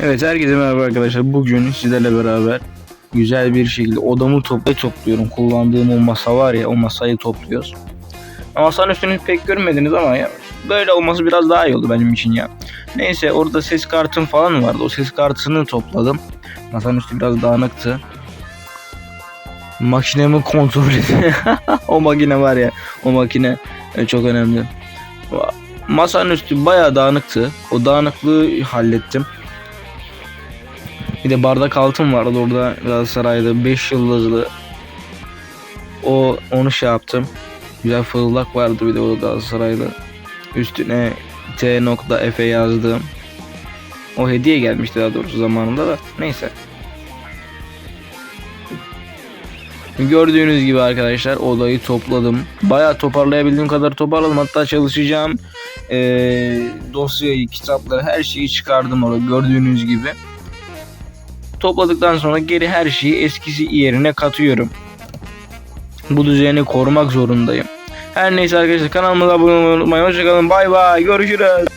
Evet herkese merhaba arkadaşlar. Bugün sizlerle beraber güzel bir şekilde odamı topla topluyorum. Kullandığım o masa var ya o masayı topluyoruz. Masanın üstünü pek görmediniz ama ya böyle olması biraz daha iyi oldu benim için ya. Neyse orada ses kartım falan vardı. O ses kartını topladım. Masanın üstü biraz dağınıktı. Makinemi kontrol edin. o makine var ya o makine e, çok önemli. Masanın üstü bayağı dağınıktı. O dağınıklığı hallettim. Bir de bardak altın vardı orada Galatasaray'da 5 yıldızlı. O onu şey yaptım. Güzel fırlak vardı bir de o Galatasaray'da. Üstüne T.F yazdım. O hediye gelmişti daha doğrusu zamanında da. Neyse. Gördüğünüz gibi arkadaşlar odayı topladım. Bayağı toparlayabildiğim kadar toparladım. Hatta çalışacağım eee, dosyayı, kitapları her şeyi çıkardım orada gördüğünüz gibi. Topladıktan sonra geri her şeyi eskisi yerine katıyorum. Bu düzeni korumak zorundayım. Her neyse arkadaşlar kanalıma abone olmayı unutmayın. Hoşçakalın. Bay bay. Görüşürüz.